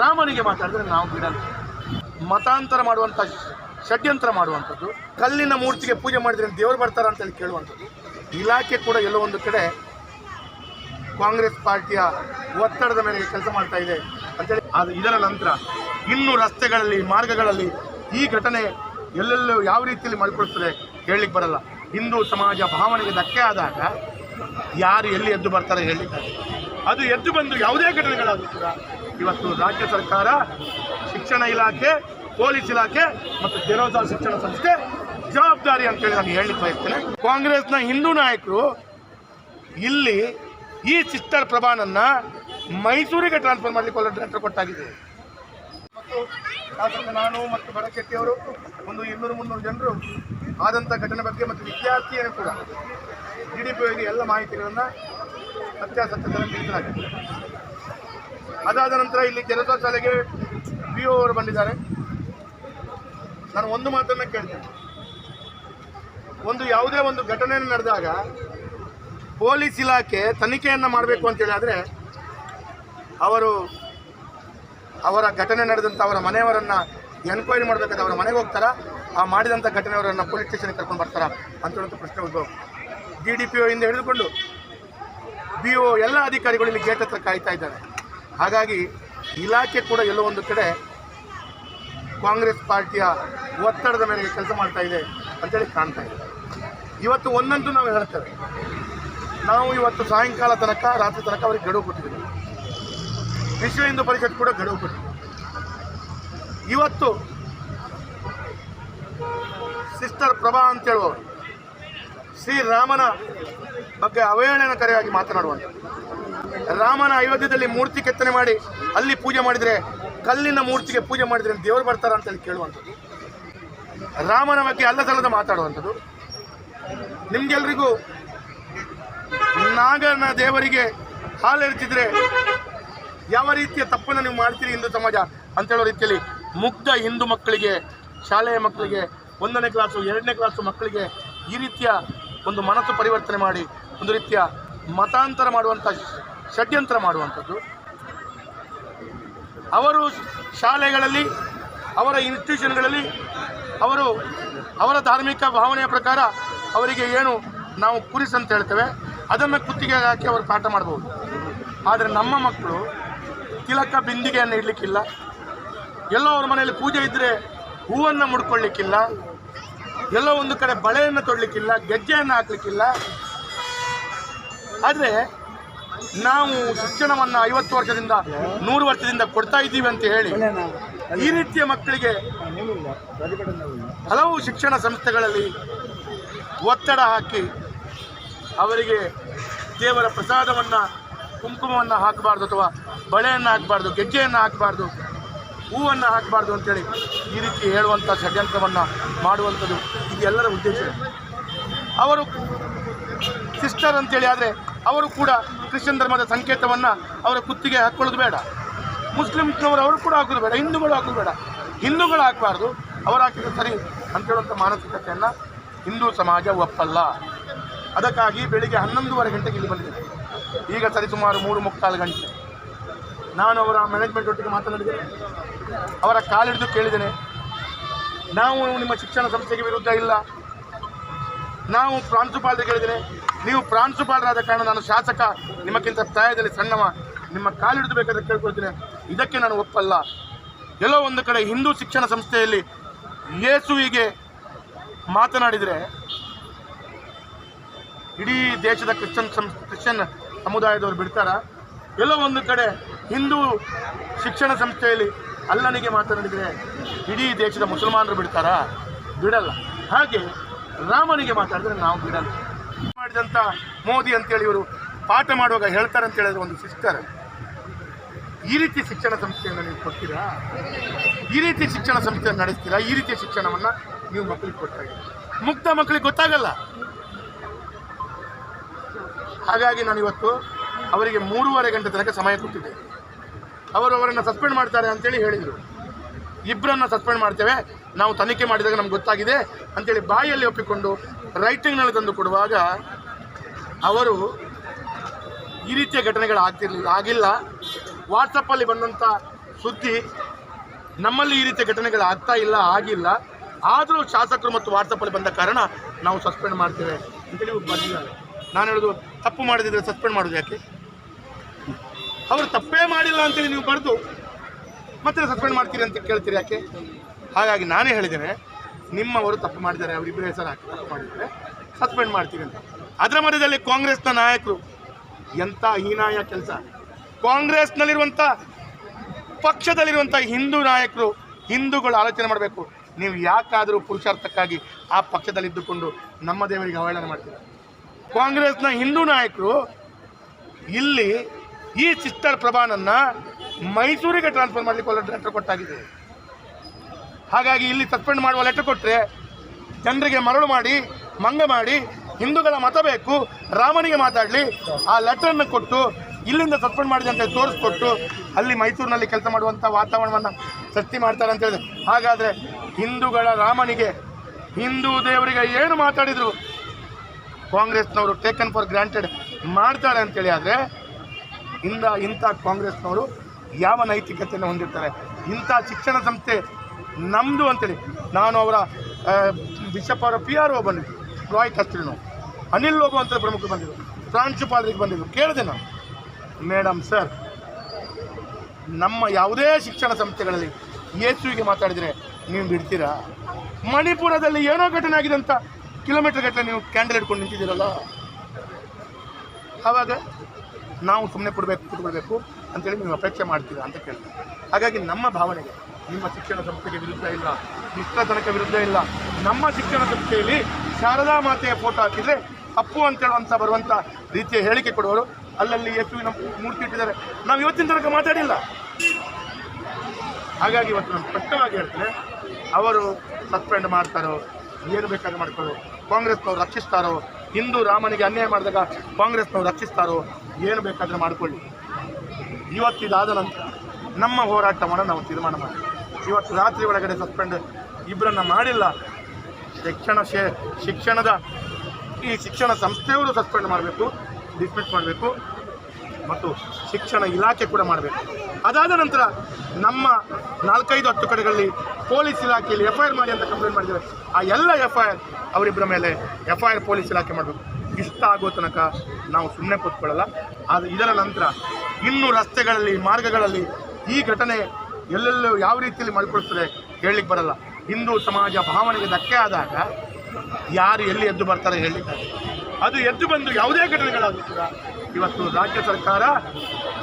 ರಾಮನಿಗೆ ಮಾತಾಡಿದ್ರೆ ನಾವು ಬಿಡಲ್ಲ. ಮತಾಂತರ ಮಾಡುವಂಥ ಷಡ್ಯಂತ್ರ ಮಾಡುವಂಥದ್ದು. ಕಲ್ಲಿನ ಮೂರ್ತಿಗೆ ಪೂಜೆ ಮಾಡಿದ್ರೆ ದೇವರು ಬರ್ತಾರ ಅಂತೇಳಿ ಕೇಳುವಂಥದ್ದು. ಇಲಾಖೆ ಕೂಡ ಎಲ್ಲೋ ಒಂದು ಕಡೆ ಕಾಂಗ್ರೆಸ್ ಪಾರ್ಟಿಯ ಒತ್ತಡದ ಮೇಲೆ ಕೆಲಸ ಮಾಡ್ತಾ ಇದೆ ಅಂತೇಳಿ. ಅದು ಇದರ ನಂತರ ಇನ್ನು ರಸ್ತೆಗಳಲ್ಲಿ, ಮಾರ್ಗಗಳಲ್ಲಿ ಈ ಘಟನೆ ಎಲ್ಲೆಲ್ಲೂ ಯಾವ ರೀತಿಯಲ್ಲಿ ಮಾಡಿಕೊಳ್ತದೆ ಹೇಳಲಿಕ್ಕೆ ಬರಲ್ಲ. ಹಿಂದೂ ಸಮಾಜ ಭಾವನೆಗೆ ಧಕ್ಕೆ ಆದಾಗ ಯಾರು ಎಲ್ಲಿ ಎದ್ದು ಬರ್ತಾರೆ ಹೇಳಲಿಕ್ಕೆ ಅದು ಎದ್ದು ಬಂದು ಯಾವುದೇ ಘಟನೆಗಳಾದರೂ ಕೂಡ ಇವತ್ತು ರಾಜ್ಯ ಸರ್ಕಾರ ಶಿಕ್ಷಣ ಇಲಾಖೆ, ಪೊಲೀಸ್ ಇಲಾಖೆ ಮತ್ತು ಜೆರೋಸಾ ಶಿಕ್ಷಣ ಸಂಸ್ಥೆ ಜವಾಬ್ದಾರಿ ಅಂತೇಳಿ ನಾನು ಹೇಳಲಿಕ್ಕೆ ಬಯಸ್ತೇನೆ. ಕಾಂಗ್ರೆಸ್ನ ಹಿಂದೂ ನಾಯಕರು ಇಲ್ಲಿ ಈ ಸಿಸ್ಟರ್ ಪ್ರಭಾನನ್ನ ಮೈಸೂರಿಗೆ ಟ್ರಾನ್ಸ್ಫರ್ ಮಾಡಲಿಕ್ಕೆ ಒಳ್ಳೆ ಲೆಟರ್ ಕೊಟ್ಟಾಗಿದೆ. ಮತ್ತು ಶಾಸಕ ನಾನು ಮತ್ತು ಬಡಶೆಟ್ಟಿಯವರು ಒಂದು ಇನ್ನೂರು ಮುನ್ನೂರು ಜನರು ಆದಂಥ ಘಟನೆ ಬಗ್ಗೆ ಮತ್ತು ವಿದ್ಯಾರ್ಥಿಯನ್ನು ಕೂಡ ಡಿ ಪಿ ಎಲ್ಲ ಮಾಹಿತಿಗಳನ್ನು ಸತ್ಯಾಸತ್ಯತೆಯನ್ನು ತಿಳಿಸಲಾಗಿದೆ. ಅದಾದ ನಂತರ ಇಲ್ಲಿ ಜನತಾ ಶಾಲೆಗೆ ಪಿ ಒ ಅವರು ಬಂದಿದ್ದಾರೆ. ನಾನು ಒಂದು ಮಾತನ್ನು ಕೇಳ್ತೇನೆ. ಒಂದು ಯಾವುದೇ ಒಂದು ಘಟನೆ ನಡೆದಾಗ ಪೊಲೀಸ್ ಇಲಾಖೆ ತನಿಖೆಯನ್ನು ಮಾಡಬೇಕು ಅಂತ ಹೇಳಿದ್ರೆ ಅವರು ಅವರ ಘಟನೆ ನಡೆದಂಥ ಅವರ ಮನೆಯವರನ್ನು ಎನ್ಕ್ವೈರಿ ಮಾಡಬೇಕಾದ್ರೆ ಅವರ ಮನೆಗೆ ಹೋಗ್ತಾರಾ? ಆ ಮಾಡಿದಂಥ ಘಟನೆಯವರನ್ನು ಪೊಲೀಸ್ ಸ್ಟೇಷನ್ಗೆ ಕರ್ಕೊಂಡು ಬರ್ತಾರಾ ಅಂತೇಳುವಂಥ ಪ್ರಶ್ನೆ ಉದ್ಭವ ಡಿ ಡಿ ಪಿ ಇಂದ ಹಿಡಿದುಕೊಂಡು ಬಿ ಒ ಎಲ್ಲ ಅಧಿಕಾರಿಗಳು ಇಲ್ಲಿ ಗೇಟ್ ಹತ್ರ ಕಾಯ್ತಾ ಇದ್ದಾರೆ. ಹಾಗಾಗಿ ಇಲಾಖೆ ಕೂಡ ಎಲ್ಲೋ ಒಂದು ಕಡೆ ಕಾಂಗ್ರೆಸ್ ಪಾರ್ಟಿಯ ಒತ್ತಡದ ಮೇಲೆ ಕೆಲಸ ಮಾಡ್ತಾ ಇದೆ ಅಂತೇಳಿ ಕಾಣ್ತಾ ಇದೆ. ಇವತ್ತು ಒಂದಂತೂ ನಾವು ಹೇಳ್ತೇವೆ. ನಾವು ಇವತ್ತು ಸಾಯಂಕಾಲ ತನಕ, ರಾತ್ರಿ ತನಕ ಅವರಿಗೆ ಗಡುವು ಕೊಟ್ಟಿದ್ದೀವಿ. ವಿಶ್ವ ಹಿಂದೂ ಪರಿಷತ್ ಕೂಡ ಗಡುವು ಕೊಟ್ಟಿದೆ. ಇವತ್ತು ಸಿಸ್ಟರ್ ಪ್ರಭಾ ಅಂತ ಹೇಳುವವರು ಶ್ರೀರಾಮನ ಬಗ್ಗೆ ಅವಹೇಳನಕಾರಿಯಾಗಿ ಮಾತನಾಡುವಂಥದ್ದು ರಾಮನ ಅಯೋಧ್ಯದಲ್ಲಿ ಮೂರ್ತಿ ಕೆತ್ತನೆ ಮಾಡಿ ಅಲ್ಲಿ ಪೂಜೆ ಮಾಡಿದರೆ, ಕಲ್ಲಿನ ಮೂರ್ತಿಗೆ ಪೂಜೆ ಮಾಡಿದರೆ ದೇವರು ಬರ್ತಾರ ಅಂತೇಳಿ ಕೇಳುವಂಥದ್ದು. ರಾಮನ ಬಗ್ಗೆ ಅಲ್ಲಸಲ್ಲದ ಮಾತಾಡುವಂಥದ್ದು. ನಿಮ್ಗೆಲ್ರಿಗೂ ನಾಗನ ದೇವರಿಗೆ ಹಾಲು ಎರಿತಿದ್ರೆ ಯಾವ ರೀತಿಯ ತಪ್ಪನ್ನು ನೀವು ಮಾಡ್ತೀರಿ ಹಿಂದೂ ಸಮಾಜ ಅಂತ ಹೇಳೋ ರೀತಿಯಲ್ಲಿ ಮುಗ್ಧ ಹಿಂದೂ ಮಕ್ಕಳಿಗೆ, ಶಾಲೆಯ ಮಕ್ಕಳಿಗೆ, ಒಂದನೇ ಕ್ಲಾಸು ಎರಡನೇ ಕ್ಲಾಸು ಮಕ್ಕಳಿಗೆ ಈ ರೀತಿಯ ಒಂದು ಮನಸ್ಸು ಪರಿವರ್ತನೆ ಮಾಡಿ, ಒಂದು ರೀತಿಯ ಮತಾಂತರ ಮಾಡುವಂಥ ಷಡ್ಯಂತ್ರ ಮಾಡುವಂಥದ್ದು. ಅವರು ಶಾಲೆಗಳಲ್ಲಿ, ಅವರ ಇನ್ಸ್ಟಿಟ್ಯೂಷನ್ಗಳಲ್ಲಿ ಅವರು ಅವರ ಧಾರ್ಮಿಕ ಭಾವನೆಯ ಪ್ರಕಾರ ಅವರಿಗೆ ಏನು ನಾವು ಕುರಿಸ್ ಅಂತ ಹೇಳ್ತೇವೆ. ಅದನ್ನು ಕುತ್ತಿಗೆ ಹಾಕಿ ಅವರು ಪಾಠ ಮಾಡ್ಬೋದು. ಆದರೆ ನಮ್ಮ ಮಕ್ಕಳು ತಿಲಕ ಬಿಂದಿಗೆಯನ್ನು ಇಡಲಿಕ್ಕಿಲ್ಲ. ಎಲ್ಲೋ ಅವ್ರ ಮನೆಯಲ್ಲಿ ಪೂಜೆ ಇದ್ದರೆ ಹೂವನ್ನು ಮುಡ್ಕೊಳ್ಳಿಕ್ಕಿಲ್ಲ. ಎಲ್ಲೋ ಒಂದು ಕಡೆ ಬಳೆಯನ್ನು ತೊಡಲಿಕ್ಕಿಲ್ಲ, ಗೆಜ್ಜೆಯನ್ನು ಹಾಕ್ಲಿಕ್ಕಿಲ್ಲ. ಆದರೆ ನಾವು ಶಿಕ್ಷಣವನ್ನು ಐವತ್ತು ವರ್ಷದಿಂದ, ನೂರು ವರ್ಷದಿಂದ ಕೊಡ್ತಾ ಇದ್ದೀವಿ ಅಂತ ಹೇಳಿ, ಈ ರೀತಿಯ ಮಕ್ಕಳಿಗೆ ಹಲವು ಶಿಕ್ಷಣ ಸಂಸ್ಥೆಗಳಲ್ಲಿ ಒತ್ತಡ ಹಾಕಿ ಅವರಿಗೆ ದೇವರ ಪ್ರಸಾದವನ್ನು, ಕುಂಕುಮವನ್ನು ಹಾಕಬಾರ್ದು ಅಥವಾ ಬಳೆಯನ್ನು ಹಾಕಬಾರ್ದು, ಗೆಜ್ಜೆಯನ್ನು ಹಾಕಬಾರ್ದು, ಹೂವನ್ನು ಹಾಕಬಾರ್ದು ಅಂತೇಳಿ ಈ ರೀತಿ ಹೇಳುವಂಥ ಷಡ್ಯಂತ್ರವನ್ನು ಮಾಡುವಂಥದ್ದು ಇದೆಲ್ಲರ ಉದ್ದೇಶ. ಅವರು ಸಿಸ್ಟರ್ ಅಂತೇಳಿ ಆದರೆ ಅವರು ಕೂಡ ಕ್ರಿಶ್ಚಿಯನ್ ಧರ್ಮದ ಸಂಕೇತವನ್ನು ಅವರ ಕುತ್ತಿಗೆ ಹಾಕ್ಕೊಳ್ಳೋದು ಬೇಡ. ಮುಸ್ಲಿಮ್ಸ್ನವರು ಅವರು ಕೂಡ ಹಾಕೋದು ಬೇಡ, ಹಿಂದೂಗಳು ಹಾಕೋದು ಬೇಡ. ಹಿಂದೂಗಳು ಹಾಕಬಾರ್ದು, ಅವರು ಹಾಕಿದ್ರೆ ಸರಿ ಅಂತ ಹೇಳುವಂಥ ಮಾನಸಿಕತೆಯನ್ನು ಹಿಂದೂ ಸಮಾಜ ಒಪ್ಪಲ್ಲ. ಅದಕ್ಕಾಗಿ ಬೆಳಿಗ್ಗೆ ಹನ್ನೊಂದುವರೆ ಗಂಟೆಗೆ ಇಲ್ಲಿ ಬಂದಿದೆ ಈಗ ಸರಿ ಸುಮಾರು ಮೂರು ಮುಕ್ಕಾಲು ಗಂಟೆ. ನಾನು ಅವರ ಮ್ಯಾನೇಜ್ಮೆಂಟ್ ಒಟ್ಟಿಗೆ ಮಾತನಾಡಿದ್ದೇನೆ. ಅವರ ಕಾಲಿಡಿದು ಕೇಳಿದ್ದೇನೆ. ನಾವು ನಿಮ್ಮ ಶಿಕ್ಷಣ ಸಂಸ್ಥೆಗೆ ವಿರುದ್ಧ ಇಲ್ಲ. ನಾವು ಪ್ರಾಂಶುಪಾಲರಿಗೆ ಹೇಳಿದ್ದೇನೆ. ನೀವು ಪ್ರಾಂಶುಪಾಲರಾದ ಕಾರಣ ನಾನು ಶಾಸಕ, ನಿಮಗಿಂತ ಪ್ರಾಯದಲ್ಲಿ ಸಣ್ಣವ, ನಿಮ್ಮ ಕಾಲಿಡಿದು ಬೇಕಾದ್ರೆ ಕೇಳ್ಕೊಳ್ತೀನಿ. ಇದಕ್ಕೆ ನಾನು ಒಪ್ಪಲ್ಲ. ಎಲ್ಲೋ ಒಂದು ಕಡೆ ಹಿಂದೂ ಶಿಕ್ಷಣ ಸಂಸ್ಥೆಯಲ್ಲಿ ಯೇಸುವಿಗೆ ಮಾತನಾಡಿದರೆ, ಇಡೀ ದೇಶದ ಕ್ರಿಶ್ಚಿಯನ್ ಸಂ ಕ್ರಿಶ್ಚಿಯನ್ ಸಮುದಾಯದವರು ಬಿಡ್ತಾರ? ಎಲ್ಲೋ ಒಂದು ಕಡೆ ಹಿಂದೂ ಶಿಕ್ಷಣ ಸಂಸ್ಥೆಯಲ್ಲಿ ಅಲ್ಲನಿಗೆ ಮಾತನಾಡಿದರೆ ಇಡೀ ದೇಶದ ಮುಸಲ್ಮಾನರು ಬಿಡ್ತಾರಾ? ಬಿಡಲ್ಲ. ಹಾಗೆ ರಾಮನಿಗೆ ಮಾತಾಡಿದ್ರೆ ನಾವು ಬಿಡಲ್ಲ. ಮಾಡಿದಂಥ ಮೋದಿ ಅಂತೇಳಿ ಇವರು ಪಾಠ ಮಾಡುವಾಗ ಹೇಳ್ತಾರೆ ಅಂತ ಹೇಳಿದ್ರೆ ಒಂದು ಸಿಸ್ಟರ್. ಈ ರೀತಿ ಶಿಕ್ಷಣ ಸಂಸ್ಥೆಯನ್ನು ನೀವು ಕೊಡ್ತೀರಾ? ಈ ರೀತಿ ಶಿಕ್ಷಣ ಸಂಸ್ಥೆಯನ್ನು ನಡೆಸ್ತೀರಾ? ಈ ರೀತಿಯ ಶಿಕ್ಷಣವನ್ನು ನೀವು ಮಕ್ಕಳಿಗೆ ಕೊಟ್ಟಾಗ ಮುಕ್ತ ಮಕ್ಕಳಿಗೆ ಗೊತ್ತಾಗಲ್ಲ. ಹಾಗಾಗಿ ನಾನು ಇವತ್ತು ಅವರಿಗೆ ಮೂರುವರೆ ಗಂಟೆ ತನಕ ಸಮಯ ಕೊಟ್ಟಿದ್ದೆ. ಅವರು ಅವರನ್ನು ಸಸ್ಪೆಂಡ್ ಮಾಡ್ತಾರೆ ಅಂತೇಳಿ ಹೇಳಿದರು. ಇಬ್ಬರನ್ನು ಸಸ್ಪೆಂಡ್ ಮಾಡ್ತೇವೆ. ನಾವು ತನಿಖೆ ಮಾಡಿದಾಗ ನಮ್ಗೆ ಗೊತ್ತಾಗಿದೆ. ಅಂತೇಳಿ ಬಾಯಲ್ಲಿ ಒಪ್ಪಿಕೊಂಡು ರೈಟಿಂಗ್ನಲ್ಲಿ ತಂದು ಕೊಡುವಾಗ ಅವರು ಈ ರೀತಿಯ ಘಟನೆಗಳು ಆಗ್ತಿರ್ಲಿಲ್ಲ ಆಗಿಲ್ಲ. ವಾಟ್ಸಪ್ಪಲ್ಲಿ ಬಂದಂಥ ಸುದ್ದಿ ನಮ್ಮಲ್ಲಿ ಈ ರೀತಿಯ ಘಟನೆಗಳು ಆಗ್ತಾ ಇಲ್ಲ, ಆಗಿಲ್ಲ. ಆದರೂ ಶಾಸಕರು ಮತ್ತು ವಾಟ್ಸಪ್ಪಲ್ಲಿ ಬಂದ ಕಾರಣ ನಾವು ಸಸ್ಪೆಂಡ್ ಮಾಡ್ತೇವೆ ಅಂತೇಳಿ ಬಂದಿದ್ದಾರೆ ನಾನು ಹೇಳೋದು, ತಪ್ಪು ಮಾಡಿದ್ರೆ ಸಸ್ಪೆಂಡ್ ಮಾಡೋದು ಯಾಕೆ? ಅವರು ತಪ್ಪೇ ಮಾಡಿಲ್ಲ ಅಂತೇಳಿ ನೀವು ಬರೆದು ಮತ್ತೆ ಸಸ್ಪೆಂಡ್ ಮಾಡ್ತೀರಿ ಅಂತ ಕೇಳ್ತೀರಿ ಯಾಕೆ? ಹಾಗಾಗಿ ನಾನೇ ಹೇಳಿದ್ದೇನೆ, ನಿಮ್ಮವರು ತಪ್ಪು ಮಾಡಿದ್ದಾರೆ ಅವರಿಬ್ಬರ ಹೆಸರು ಹಾಕಿ ತಪ್ಪು ಮಾಡಿದ್ದಾರೆ ಸಸ್ಪೆಂಡ್ ಮಾಡ್ತೀರಿ ಅಂತ. ಅದರ ಮಧ್ಯದಲ್ಲಿ ಕಾಂಗ್ರೆಸ್ನ ನಾಯಕರು. ಎಂಥ ಹೀನಾಯ ಕೆಲಸ. ಕಾಂಗ್ರೆಸ್ನಲ್ಲಿರುವಂಥ, ಪಕ್ಷದಲ್ಲಿರುವಂಥ ಹಿಂದೂ ನಾಯಕರು, ಹಿಂದೂಗಳು ಆಲೋಚನೆ ಮಾಡಬೇಕು. ನೀವು ಯಾಕಾದರೂ ಪುರುಷಾರ್ಥಕ್ಕಾಗಿ ಆ ಪಕ್ಷದಲ್ಲಿದ್ದುಕೊಂಡು ನಮ್ಮ ದೇವರಿಗೆ ಅವಹೇಳನ ಮಾಡ್ತೀರ? ಕಾಂಗ್ರೆಸ್ನ ಹಿಂದೂ ನಾಯಕರು ಇಲ್ಲಿ ಈ ಸಿಸ್ಟರ್ ಪ್ರಭಾನನ್ನು ಮೈಸೂರಿಗೆ ಟ್ರಾನ್ಸ್ಫರ್ ಮಾಡಲಿಕ್ಕೆ ಲೆಟರ್ ಕೊಟ್ಟಾಗಿದೆ. ಹಾಗಾಗಿ ಇಲ್ಲಿ ಸಸ್ಪೆಂಡ್ ಮಾಡುವ ಲೆಟರ್ ಕೊಟ್ಟರೆ ಜನರಿಗೆ ಮರಳು ಮಾಡಿ, ಮಂಗ ಮಾಡಿ ಹಿಂದೂಗಳ ಮತ ಬೇಕು, ರಾಮನಿಗೆ ಮಾತಾಡಲಿ, ಆ ಲೆಟರನ್ನು ಕೊಟ್ಟು, ಇಲ್ಲಿಂದ ಸಸ್ಪೆಂಡ್ ಮಾಡಿದೆ ಅಂತ ತೋರಿಸ್ಕೊಟ್ಟು, ಅಲ್ಲಿ ಮೈಸೂರಿನಲ್ಲಿ ಕೆಲಸ ಮಾಡುವಂಥ ವಾತಾವರಣವನ್ನು ಸೃಷ್ಟಿ ಮಾಡ್ತಾರೆ ಅಂತ ಹೇಳಿದೆ ಹಾಗಾದರೆ ಹಿಂದೂಗಳ ರಾಮನಿಗೆ, ಹಿಂದೂ ದೇವರಿಗೆ ಏನು ಮಾತಾಡಿದರು? ಕಾಂಗ್ರೆಸ್ನವರು ಟೇಕನ್ ಫಾರ್ ಗ್ರಾಂಟೆಡ್ ಮಾಡ್ತಾರೆ ಅಂತೇಳಿ ಆದರೆ, ಇಂದ ಇಂಥ ಕಾಂಗ್ರೆಸ್ನವರು ಯಾವ ನೈತಿಕತೆಯನ್ನು ಹೊಂದಿರ್ತಾರೆ? ಇಂಥ ಶಿಕ್ಷಣ ಸಂಸ್ಥೆ ನಮ್ಮದು ಅಂತೇಳಿ ನಾನು ಅವರ ಬಿಷಪ್ ಅವರ ಪಿ ಆರ್ ಒ ಬಂದಿದ್ದು. ರಾಯ್ ನಾವು. ಅನಿಲ್ ಲೋಬೋ ಅಂತ ಪ್ರಮುಖ ಬಂದಿದ್ದರು ಪ್ರಾಂಶುಪಾಲರಿಗೆ ಬಂದಿದ್ದರು ಕೇಳಿದೆ ನಾನು. ಮೇಡಮ್ ಸರ್, ನಮ್ಮ ಯಾವುದೇ ಶಿಕ್ಷಣ ಸಂಸ್ಥೆಗಳಲ್ಲಿ ಯೇಸುವಿಗೆ ಮಾತಾಡಿದರೆ ನೀವು ಬಿಡ್ತೀರಾ? ಮಣಿಪುರದಲ್ಲಿ ಏನೋ ಘಟನೆ ಆಗಿದೆ ಅಂತ ಕಿಲೋಮೀಟರ್ ಗಟ್ಟಲೆ ನೀವು ಕ್ಯಾಂಡಲ್ ಇಟ್ಕೊಂಡು ನಿಂತಿದ್ದೀರಲ್ಲ? ಆವಾಗ ನಾವು ಸುಮ್ಮನೆ ಕೊಡಬೇಕು, ಕೂತ್ಕೊಳ್ಬೇಕು ಅಂತೇಳಿ ನೀವು ಅಪೇಕ್ಷೆ ಮಾಡ್ತೀರಾ ಅಂತ ಕೇಳ್ತೀವಿ ಹಾಗಾಗಿ ನಮ್ಮ ಭಾವನೆಗೆ ನಿಮ್ಮ ಶಿಕ್ಷಣ ಸಂಸ್ಥೆಗೆ ವಿರುದ್ಧ ಇಲ್ಲ. ಮಿಶ್ರತನಕ್ಕೆ ವಿರುದ್ಧ ಇಲ್ಲ. ನಮ್ಮ ಶಿಕ್ಷಣ ಸಂಸ್ಥೆಯಲ್ಲಿ ಶಾರದಾ ಮಾತೆಯ ಫೋಟೋ ಹಾಕಿದರೆ ತಪ್ಪು ಅಂತೇಳುವಂಥ ಬರುವಂಥ ರೀತಿಯ ಹೇಳಿಕೆ ಕೊಡುವರು ಅಲ್ಲಲ್ಲಿ ಯೇಸುವಿನ ಮೂರ್ತಿ ಇಟ್ಟಿದ್ದಾರೆ. ನಾವು ಇವತ್ತಿನ ತನಕ ಮಾತಾಡಿಲ್ಲ. ಹಾಗಾಗಿ ಇವತ್ತು ನಾನು ಸ್ಪಷ್ಟವಾಗಿ ಹೇಳ್ತೇನೆ, ಅವರು ಸಸ್ಪೆಂಡ್ ಮಾಡ್ತಾರೋ, ಏನು ಬೇಕಾದ್ರೂ ಮಾಡ್ಕೊಳ್ಳೋ, ಕಾಂಗ್ರೆಸ್ನವ್ರು ರಕ್ಷಿಸ್ತಾರೋ, ಹಿಂದೂ ರಾಮನಿಗೆ ಅನ್ಯಾಯ ಮಾಡಿದಾಗ ಕಾಂಗ್ರೆಸ್ನವ್ರು ರಕ್ಷಿಸ್ತಾರೋ, ಏನು ಬೇಕಾದರೂ ಮಾಡಿಕೊಳ್ಳಿ. ಇವತ್ತಿದಾದ ನಂತರ ನಮ್ಮ ಹೋರಾಟವನ್ನು ನಾವು ತೀರ್ಮಾನ ಮಾಡಿ ಇವತ್ತು ರಾತ್ರಿ ಒಳಗಡೆ ಸಸ್ಪೆಂಡ್ ಇಬ್ಬರನ್ನು ಮಾಡಿಲ್ಲ. ಶಿಕ್ಷಣ ಶಿಕ್ಷಣದ ಈ ಶಿಕ್ಷಣ ಸಂಸ್ಥೆಯವರು ಸಸ್ಪೆಂಡ್ ಮಾಡಬೇಕು, ಡಿಸ್ಮಿಸ್ ಮಾಡಬೇಕು ಮತ್ತು ಶಿಕ್ಷಣ ಇಲಾಖೆ ಕೂಡ ಮಾಡಬೇಕು. ಅದಾದ ನಂತರ ನಮ್ಮ ನಾಲ್ಕೈದು ಹತ್ತು ಕಡೆಗಳಲ್ಲಿ ಪೊಲೀಸ್ ಇಲಾಖೆಯಲ್ಲಿ ಎಫ್ ಐ ಆರ್ ಮಾಡಿ ಅಂತ ಕಂಪ್ಲೇಂಟ್ ಮಾಡಿದ್ದೇವೆ ಆ ಎಲ್ಲ ಎಫ್ ಐ ಆರ್ ಅವರಿಬ್ಬರ ಮೇಲೆ ಎಫ್ ಐ ಆರ್ ಪೊಲೀಸ್ ಇಲಾಖೆ ಮಾಡಬೇಕು. ಇಷ್ಟ ಆಗೋ ತನಕ ನಾವು ಸುಮ್ಮನೆ ಕೂತ್ಕೊಳ್ಳಲ್ಲ. ಆದರೆ ಇದರ ನಂತರ ಇನ್ನೂ ರಸ್ತೆಗಳಲ್ಲಿ, ಮಾರ್ಗಗಳಲ್ಲಿ ಈ ಘಟನೆ ಎಲ್ಲೆಲ್ಲೂ ಯಾವ ರೀತಿಯಲ್ಲಿ ಮಲ್ಕೊಳ್ತದೆ ಹೇಳಲಿಕ್ಕೆ ಬರಲ್ಲ. ಹಿಂದೂ ಸಮಾಜ ಭಾವನೆಗೆ ಧಕ್ಕೆ ಆದಾಗ ಯಾರು ಎಲ್ಲಿ ಎದ್ದು ಬರ್ತಾರೆ ಹೇಳಿ. ಅದು ಎದ್ದು ಬಂದು ಯಾವುದೇ ಘಟನೆಗಳಾದರೂ ಕೂಡ ಇವತ್ತು ರಾಜ್ಯ ಸರ್ಕಾರ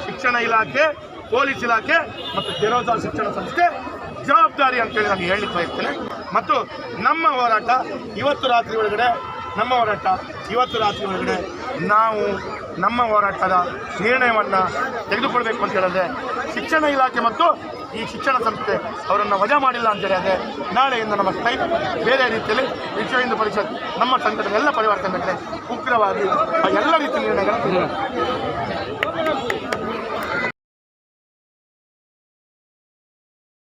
ಶಿಕ್ಷಣ ಇಲಾಖೆ, ಪೊಲೀಸ್ ಇಲಾಖೆ ಮತ್ತು ಜೆರೋಜಾ ಶಿಕ್ಷಣ ಸಂಸ್ಥೆ ಜವಾಬ್ದಾರಿ ಅಂತೇಳಿ ನಾನು ಹೇಳಲಿಕ್ಕೆ ಬಯಸ್ತೇನೆ. ಮತ್ತು ನಮ್ಮ ಹೋರಾಟ ಇವತ್ತು ರಾತ್ರಿ ಒಳಗಡೆ, ನಮ್ಮ ಹೋರಾಟ ಇವತ್ತು ರಾತ್ರಿ ಒಳಗಡೆ ನಾವು ನಮ್ಮ ಹೋರಾಟದ ನಿರ್ಣಯವನ್ನು ತೆಗೆದುಕೊಳ್ಬೇಕು ಅಂತ ಹೇಳಿದ್ರೆ ಶಿಕ್ಷಣ ಇಲಾಖೆ ಮತ್ತು ಈ ಶಿಕ್ಷಣ ಸಂಸ್ಥೆ ಅವರನ್ನು ವಜಾ ಮಾಡಿಲ್ಲ ಅಂತ ಹೇಳಿದ್ರೆ ನಾಳೆಯಿಂದ ನಮ್ಮ ಸ್ಟೈಲ್ ಬೇರೆ ರೀತಿಯಲ್ಲಿ ವಿಶ್ವ ಹಿಂದೂ ಪರಿಷತ್, ನಮ್ಮ ಸಂಘಟನೆ, ಎಲ್ಲ ಪರಿವರ್ತನೆ ಉಗ್ರವಾಗಿ ಎಲ್ಲ ರೀತಿಯ ನಿರ್ಣಯಗಳನ್ನು.